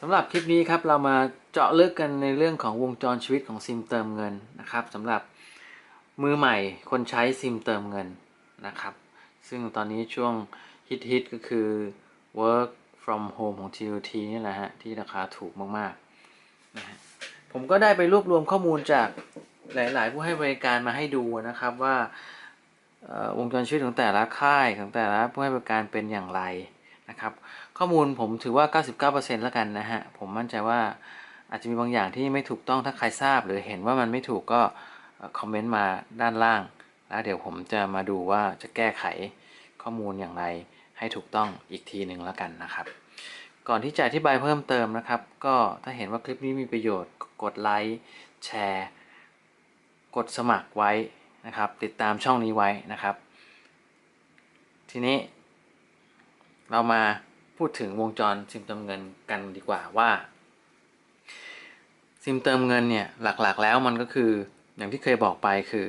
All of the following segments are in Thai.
สำหรับคลิปนี้ครับเรามาเจาะลึกกันในเรื่องของวงจรชีวิตของซิมเติมเงินนะครับสำหรับมือใหม่คนใช้ซิมเติมเงินนะครับ ซึ่งตอนนี้ช่วงฮิตๆก็คือ work from home ของ TOT นี่แหละฮะที่ราคาถูกมากๆนะฮะผมก็ได้ไปรวบรวมข้อมูลจากหลาย ๆ ผู้ให้บริการมาให้ดูนะครับว่าวงจรชีวิตของแต่ละค่ายของแต่ละผู้ให้บริการเป็นอย่างไร นะครับ ข้อมูลผมถือว่า 99%แล้วกันนะฮะ ผมมั่นใจว่าอาจจะมีบางอย่างที่ไม่ถูกต้องถ้าใครทราบ หรือเห็นว่ามันไม่ถูกก็คอมเมนต์มาด้านล่าง แล้วเดี๋ยวผมจะมาดูว่าจะแก้ไขข้อมูลอย่างไรให้ถูกต้องอีกทีหนึ่งแล้วกันนะครับ ก่อนที่จะอธิบายเพิ่มเติมนะครับ ก็ถ้าเห็นว่าคลิปนี้มีประโยชน์กดไลค์แชร์ กดสมัครไว้นะครับ ติดตามช่องนี้ไว้นะครับ ทีนี้ เรามาพูดถึงวงจรซิมเติมเงินกันดีกว่าว่า ซิมเติมเงินเนี่ยหลักๆ แล้วมันก็คืออย่างที่เคยบอกไปคือ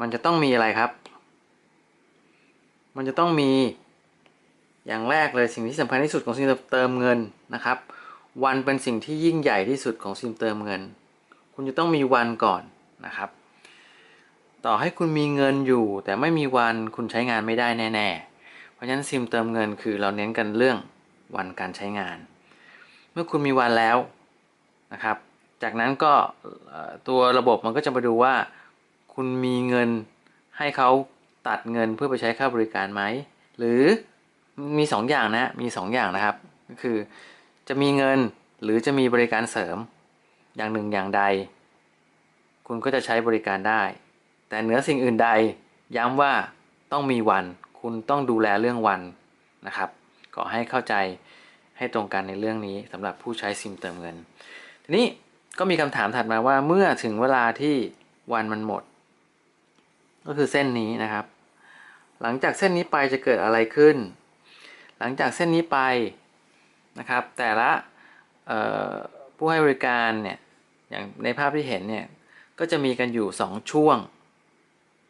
มันจะต้องมีอะไรครับ มันจะต้องมีอย่างแรกเลยสิ่งที่สำคัญที่สุดของซิมเติมเงินนะครับ วันเป็นสิ่งที่ยิ่งใหญ่ที่สุดของซิมเติมเงิน คุณจะต้องมีวันก่อนนะครับ ต่อให้คุณมีเงินอยู่ แต่ไม่มีวันคุณใช้งานไม่ได้แน่ ๆ เพราะฉะนั้นซิมเติมเงินคือเราเน้นกันเรื่องวันการใช้งาน เมื่อคุณมีวันแล้วนะครับ จากนั้นก็ตัวระบบมันก็จะมาดูว่า คุณมีเงินให้เขาตัดเงินเพื่อไปใช้ค่าบริการไหม หรือมี 2 อย่างนะ มี 2 อย่างนะครับ ก็คือจะมีเงินหรือจะมีบริการเสริมอย่างหนึ่งอย่างใด คุณก็จะใช้บริการได้ แต่เหนือสิ่งอื่นใด ย้ำว่าต้องมีวัน คุณต้องดูแลเรื่องวันนะครับก็ให้เข้าใจให้ตรงกันในเรื่องนี้สำหรับผู้ใช้ซิมเติมเงิน ทีนี้ก็มีคำถามถัดมาว่าเมื่อถึงเวลาที่วันมันหมด ก็คือเส้นนี้นะครับ หลังจากเส้นนี้ไปจะเกิดอะไรขึ้น หลังจากเส้นนี้ไปนะครับ แต่ละผู้ให้บริการเนี่ยอย่างในภาพที่เห็นเนี่ยก็จะมีกันอยู่ 2 ช่วง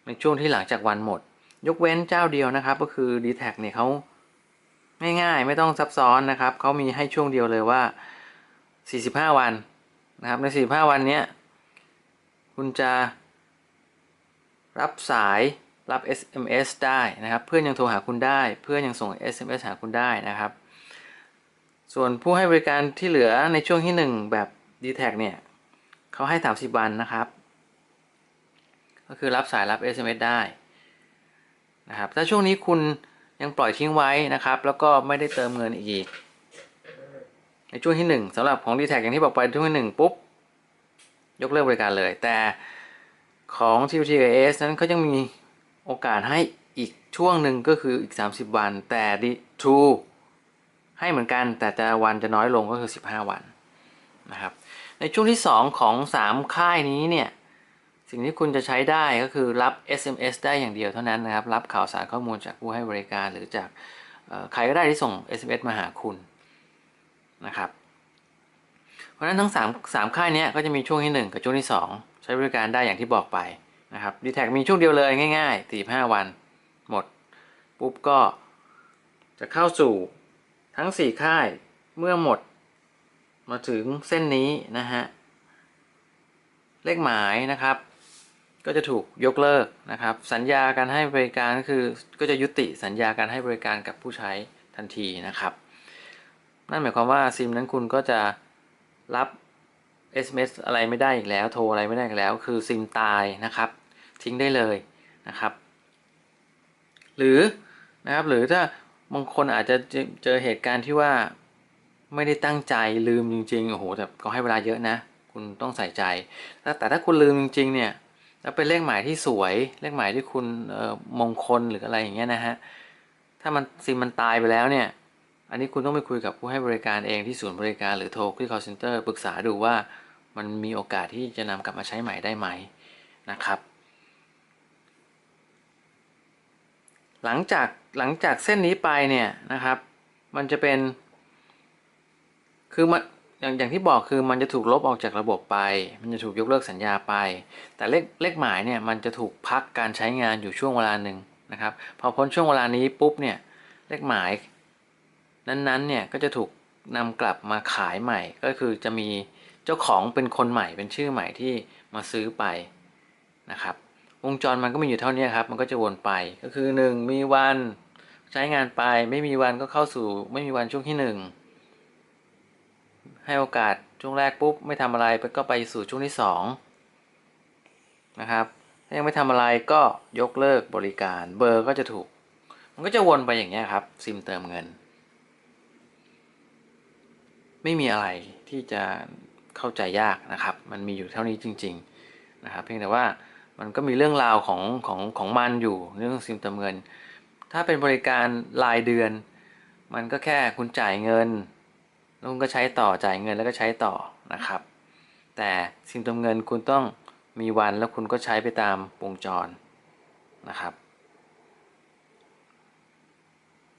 ในช่วงที่หลังจากวันหมด ยกเว้นเจ้าเดียวนะครับ ก็คือ d t แทเนี่ยเขาง่ายๆ ไม่ต้องซับซ้อนนะครับ เขามีให้ช่วงเดียวเลยว่า 45 วันนะครับ ใน 45 วันนี้คุณจะรับสายรับ SMS ได้นะครับ เพื่อนยังโทรหาคุณได้ เพื่อนยังส่ง SMS หาคุณได้นะครับ ส่วนผู้ให้บริการที่เหลือในช่วงที่ 1 แบบ d t แทเนี่ยเขาให้ 30 วันนะครับ ก็คือรับสายรับ SMS ได้ นะครับ ถ้าช่วงนี้คุณยังปล่อยทิ้งไว้นะครับ แล้วก็ไม่ได้เติมเงินอีก ในช่วงที่ 1สำหรับของ d t แทอย่างที่บอกไปช่วงที่ 1 ปุ๊บ ยกเลิกบริการเลย แต่ของ t t a s นั้นเขายังมีโอกาสให้อีกช่วงหนึ่งก็คืออีก 30 วัน แต่ True ให้เหมือนกันแต่จะวันจะน้อยลงก็คือ 15 วันนะครับในช่วงที่ 2 ของ 3 ค่ายนี้เนี่ย สิ่งที่คุณจะใช้ได้ก็คือรับ SMS ได้อย่างเดียวเท่านั้นนะครับ รับข่าวสารข้อมูลจากผู้ให้บริการหรือจากใครก็ได้ที่ส่ง SMS มาหาคุณนะครับ เพราะฉะนั้นทั้ง 3 3 ค่ายนี้ก็จะมีช่วงที่ 1 กับช่วงที่ 2 ใช้บริการได้อย่างที่บอกไปนะครับ d t แทมีช่วงเดียวเลยง่ายๆ45 วันหมด ปุ๊บก็จะเข้าสู่ทั้ง 4 ค่ายเมื่อหมดมาถึงเส้นนี้นะฮะเลขหมายนะครับ ก็จะถูกยกเลิกนะครับ สัญญาการให้บริการก็คือก็จะยุติสัญญาการให้บริการกับผู้ใช้ทันทีนะครับ นั่นหมายความว่าซิมนั้นคุณก็จะรับ SMS อะไรไม่ได้อีกแล้ว โทรอะไรไม่ได้อีกแล้ว คือซิมตายนะครับ ทิ้งได้เลยนะครับ หรือนะครับหรือถ้าบางคนอาจจะเจอเหตุการณ์ที่ว่าไม่ได้ตั้งใจลืมจริงๆโอ้โหแต่ก็ให้เวลาเยอะนะ คุณต้องใส่ใจแต่แต่ถ้าคุณลืมจริงๆเนี่ย แล้วเป็นเลขหมายที่สวย เลขหมายที่คุณมงคลหรืออะไรอย่างเงี้ยนะฮะ ถ้ามันซิมมันตายไปแล้วเนี่ย อันนี้คุณต้องไปคุยกับผู้ให้บริการเองที่ศูนย์บริการหรือโทรที่ call center ปรึกษาดูว่ามันมีโอกาสที่จะนำกลับมาใช้ใหม่ได้ไหมนะครับ หลังจากหลังจากเส้นนี้ไปเนี่ยนะครับ มันจะเป็น คือมัน อย่างอย่างที่บอกคือมันจะถูกลบออกจากระบบไป มันจะถูกยกเลิกสัญญาไป แต่เลขเลขหมายเนี่ยมันจะถูกพักการใช้งานอยู่ช่วงเวลาหนึ่งนะครับ พอพ้นช่วงเวลานี้ปุ๊บเนี่ยเลขหมาย นั้นๆเนี่ยก็จะถูกนำกลับมาขายใหม่ ก็คือจะมีเจ้าของเป็นคนใหม่เป็นชื่อใหม่ที่มาซื้อไปนะครับ วงจรมันก็มีอยู่เท่านี้ครับ มันก็จะวนไปก็คือ 1 มีวันใช้งานไป ไม่มีวันก็เข้าสู่ไม่มีวันช่วงที่ 1 ให้โอกาสช่วงแรกปุ๊บไม่ทำอะไรก็ไปสู่ช่วงที่2นะครับถ้ายังไม่ทำอะไรก็ยกเลิกบริการเบอร์ก็จะถูก มันก็จะวนไปอย่างนี้ครับซิมเติมเงิน ไม่มีอะไรที่จะเข้าใจยากนะครับ มันมีอยู่เท่านี้จริง ๆนะครับ เพียงแต่ว่ามันก็มีเรื่องราวของของของมันอยู่เรื่องซิมเติมเงิน ถ้าเป็นบริการรายเดือน มันก็แค่คุณจ่ายเงิน แล้วคุณก็ใช้ต่อจ่ายเงินแล้วก็ใช้ต่อนะครับ แต่ซิมเติมเงินคุณต้องมีวันแล้วคุณก็ใช้ไปตามวงจรนะครับ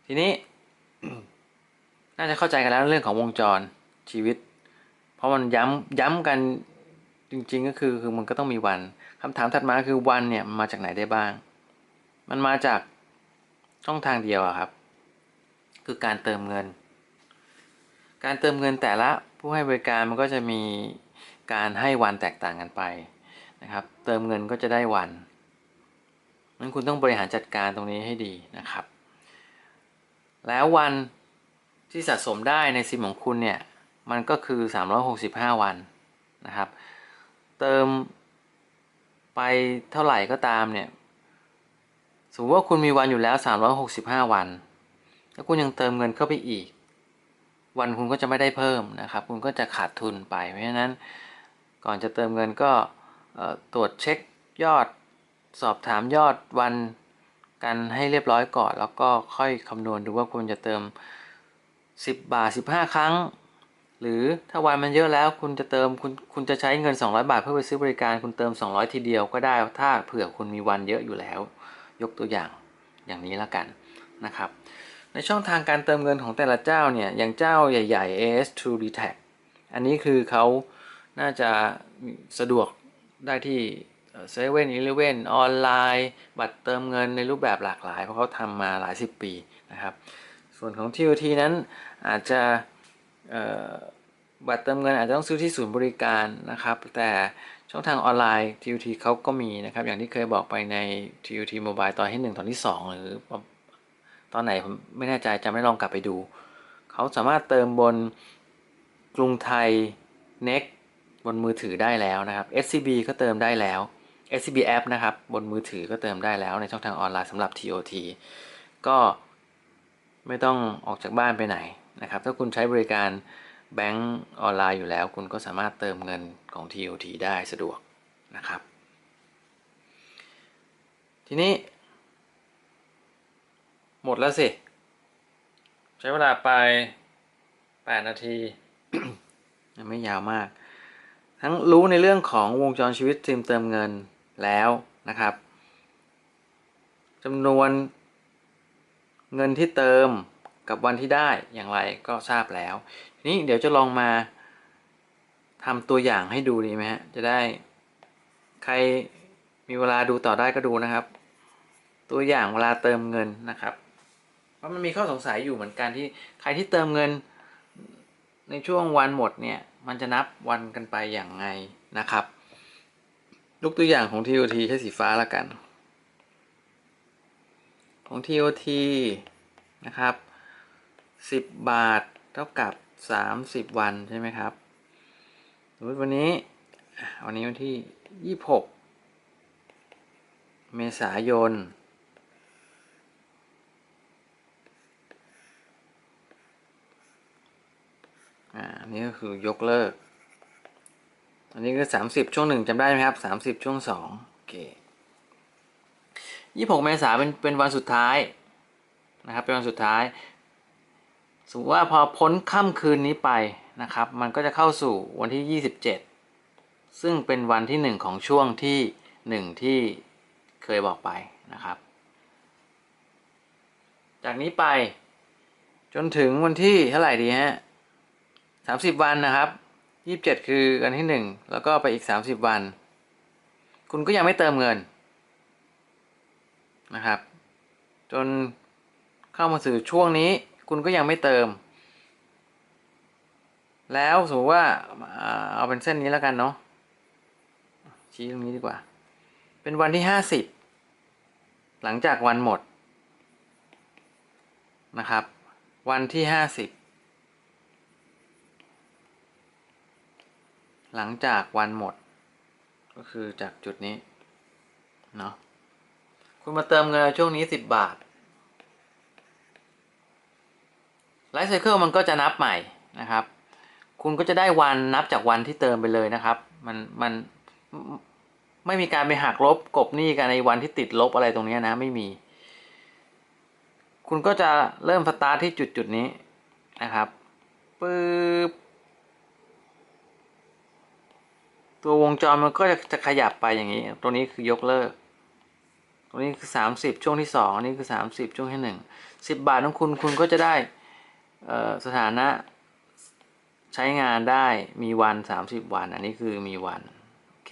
ทีนี้น่าจะเข้าใจกันแล้วเรื่องของวงจรชีวิต เพราะมันย้ำย้ำกันจริงๆก็คือคือมันก็ต้องมีวันคำถามถัดมาคือวันเนี่ยมันมาจากไหนได้บ้าง มันมาจากช่องทางเดียวครับ คือการเติมเงิน การเติมเงินแต่ละผู้ให้บริการมันก็จะมีการให้วันแตกต่างกันไปนะครับ เติมเงินก็จะได้วันนั้นคุณต้องบริหารจัดการตรงนี้ให้ดีนะครับ แล้ววันที่สะสมได้ในซิมของคุณเนี่ย มันก็คือ 365 วันนะครับ เติมไปเท่าไหร่ก็ตามเนี่ย สมมติว่าคุณมีวันอยู่แล้ว 365 วัน แล้วคุณยังเติมเงินเข้าไปอีก วันคุณก็จะไม่ได้เพิ่มนะครับ คุณก็จะขาดทุนไป เพราะฉะนั้นก่อนจะเติมเงินก็ตรวจเช็คยอด สอบถามยอดวันกันให้เรียบร้อยก่อน แล้วก็ค่อยคำนวณดูว่าคุณจะเติม 10 บาท 15 ครั้ง หรือถ้าวันมันเยอะแล้วคุณจะเติมคุณคุณจะใช้เงิน 200 บาทเพื่อไปซื้อบริการคุณเติม 200 ทีเดียวก็ได้ถ้าเผื่อคุณมีวันเยอะอยู่แล้ว ยกตัวอย่างอย่างนี้และกันนะครับ ในช่องทางการเติมเงินของแต่ละเจ้าเนี่ย อย่างเจ้าใหญ่ ๆ AS True d e t a c อันนี้คือเขาน่าจะสะดวกได้ที่เซเว่นอีเลเว่นออนไลน์ บัตรเติมเงินในรูปแบบหลากหลาย เพราะเขาทำมาหลายสิบปีนะครับ ส่วนของ TOT นั้นอาจจะบัตรเติมเงินอาจจะต้องซื้อที่ศูนย์บริการนะครับ แต่ช่องทางออนไลน์ TOT เขาก็มีนะครับ อย่างที่เคยบอกไปใน TOT Mobile ตอนที่ 1 ตอนที่ 2 หรือ ตอนไหนผมไม่แน่ใจจะไม่ลองกลับไปดู เขาสามารถเติมบนกรุงไทย Next บนมือถือได้แล้วนะครับ SCB ก็เติมได้แล้ว SCB App นะครับ บนมือถือก็เติมได้แล้วในช่องทางออนไลน์สำหรับ TOT ก็ไม่ต้องออกจากบ้านไปไหนนะครับ ถ้าคุณใช้บริการแบงก์ออนไลน์อยู่แล้ว คุณก็สามารถเติมเงินของ TOT ได้สะดวกนะครับ ทีนี้ มดแล้วสิ ใช้เวลาไป8นาทียังไม่ยาวมาก ทั้งรู้ในเรื่องของวงจรชีวิตซิมเติมเงินแล้วนะครับจำนวนเงินที่เติมกับวันที่ได้อย่างไรก็ทราบแล้ว ทีนี้เดี๋ยวจะลองมาทำตัวอย่างให้ดูดีไหมฮะ จะได้ใครมีเวลาดูต่อได้ก็ดูนะครับ ตัวอย่างเวลาเติมเงินนะครับ เพราะมันมีข้อสงสัยอยู่เหมือนกันที่ใครที่เติมเงินในช่วงวันหมดเนี่ยมันจะนับวันกันไปอย่างไงนะครับยกตัวอย่างของ TOT ใช้สีฟ้าละกัน ของ TOT นะครับ 10 บาทเท่ากับ 30 วันใช่ไหมครับสมมติวันนี้วันนี้วันที่ 26 เมษายน อ่านี่ก็คือยกเลิก อันนี้ก็30ช่วงหนึ่งจำได้ไหมครับ30ช่วงสองโอเค26เมษายนเป็นเป็นวันสุดท้ายนะครับ เป็นวันสุดท้าย สมมติว่าพอพ้นค่ำคืนนี้ไปนะครับ มันก็จะเข้าสู่วันที่27ซึ่งเป็นวันที่1ของช่วงที่1ที่เคยบอกไปนะครับ จากนี้ไปจนถึงวันที่เท่าไหร่ดีฮะ 30วันนะครับ27คือวันที่1แล้วก็ไปอีก30วัน คุณก็ยังไม่เติมเงินนะครับ จนเข้ามาสู่ช่วงนี้คุณก็ยังไม่เติม แล้วสมมติว่าอ่าเอาเป็นเส้นนี้แล้วกันเนาะชี้ตรงนี้ดีกว่า เป็นวันที่ห้าสิบหลังจากวันหมดนะครับ วันที่ห้าสิบ หลังจากวันหมด ก็คือจากจุดนี้ เนาะคุณมาเติมเงินช่วงนี้สิบบาทไลฟ์ไซเคิลมันก็จะนับใหม่นะครับ คุณก็จะได้วันนับจากวันที่เติมไปเลยนะครับ มันมันไม่มีการไปหักลบกบหนี้กันในวันที่ติดลบอะไรตรงนี้นะไม่มี คุณก็จะเริ่มสตาร์ทที่จุดจุดนี้นะครับปึ๊บ ตัววงจรมันก็จะจะขยับไปอย่างนี้ ตัวนี้คือยกเลิก ตัวนี้คือ 30 ช่วงที่2อันนี้คือ 30 ช่วงที่1 10 บาทของคุณคุณก็จะได้สถานะใช้งานได้มีวัน 30 วัน อันนี้คือมีวันโอเค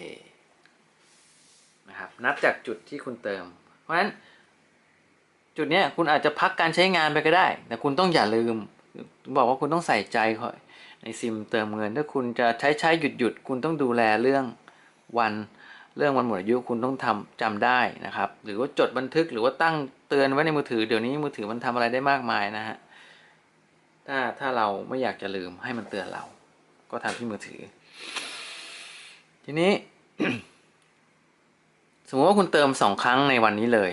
นะครับนับจากจุดที่คุณเติม เพราะฉะนั้น จุดเนี้ยคุณอาจจะพักการใช้งานไปก็ได้ แต่คุณต้องอย่าลืม บอกว่าคุณต้องใส่ใจ ในซิมเติมเงิน ถ้าคุณจะใช้ใช้หยุดหยุดคุณต้องดูแลเรื่องวันเรื่องวันหมดอายุคุณต้องทำจำได้นะครับ หรือว่าจดบันทึกหรือว่าตั้งเตือนไว้ในมือถือเดี๋ยวนี้มือถือมันทำอะไรได้มากมายนะฮะถ้าถ้าเราไม่อยากจะลืมให้มันเตือนเรา ก็ทำที่มือถือ ทีนี้ สมมติว่าคุณเติมสองครั้งในวันนี้เลย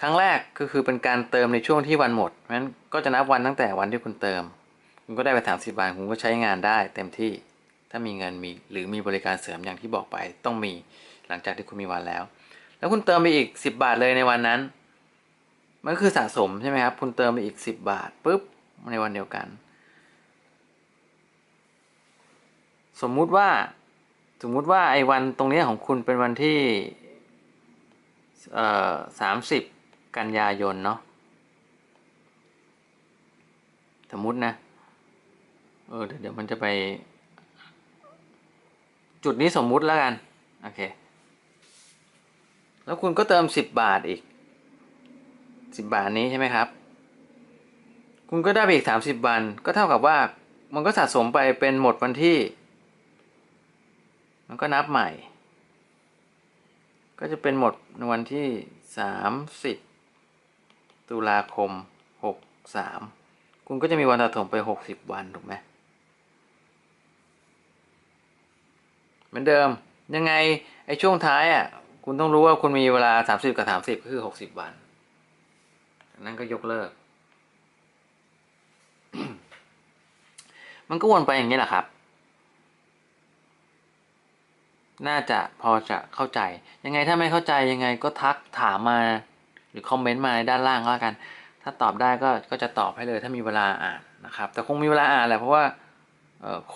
ครั้งแรกก็คือเป็นการเติมในช่วงที่วันหมดเพราะฉะนั้นก็จะนับวันตั้งแต่วันที่คุณเติม คุณก็ได้ไปสามสิบาทคุณก็ใช้งานได้เต็มที่ถ้ามีเงินมีหรือมีบริการเสริมอย่างที่บอกไปต้องมีหลังจากที่คุณมีวันแล้ว แล้วคุณเติมไปอีกสิบาทเลยในวันนั้น มันก็คือสะสมใช่ไหมครับ คุณเติมไปอีกสิบบาทปุ๊บในวันเดียวกัน สมมุติว่าสมมุติว่าไอ้วันตรงนี้ของคุณเป็นวันที่สามสิบกันยายนเนาะสมมุตินะ เออเดี๋ยวมันจะไป จุดนี้สมมุติแล้วกัน โอเค แล้วคุณก็เติมสิบบาทอีกสิบบาทนี้ใช่ไหมครับ คุณก็ได้ไปอีกสามสิบวัน ก็เท่ากับว่ามันก็สะสมไปเป็นหมดวันที่ มันก็นับใหม่ ก็จะเป็นหมดในวันที่สามสิบตุลาคมหกสามคุณก็จะมีวันสะสมไปหกสิบวันถูกไหม เหมือนเดิม ยังไงไอ้ช่วงท้ายอะคุณต้องรู้ว่าคุณมีเวลาสามสิบกับสามสิบก็คือหกสิบวัน นั้นก็ยกเลิก มันก็วนไปอย่างนี้แหละครับ น่าจะพอจะเข้าใจ ยังไงถ้าไม่เข้าใจยังไงก็ทักถามมา หรือคอมเมนต์มาในด้านล่างก็แล้วกัน ถ้าตอบได้ก็ก็จะตอบให้เลย ถ้ามีเวลาอ่านนะครับ แต่คงมีเวลาอ่านแหละเพราะว่า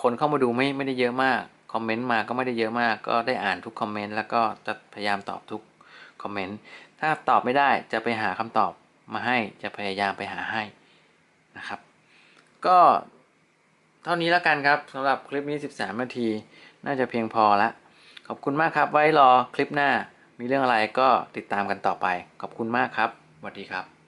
คนเข้ามาดูไม่ไม่ได้เยอะมาก คอมเมนต์มาก็ไม่ได้เยอะมาก ก็ได้อ่านทุกคอมเมนต์แล้วก็จะพยายามตอบทุกคอมเมนต์ถ้าตอบไม่ได้จะไปหาคำตอบมาให้จะพยายามไปหาให้นะครับ ก็เท่านี้แล้วกันครับสำหรับคลิปนี้ 13 นาที น่าจะเพียงพอละ ขอบคุณมากครับ ไว้รอคลิปหน้ามีเรื่องอะไรก็ติดตามกันต่อไป ขอบคุณมากครับสวัสดีครับ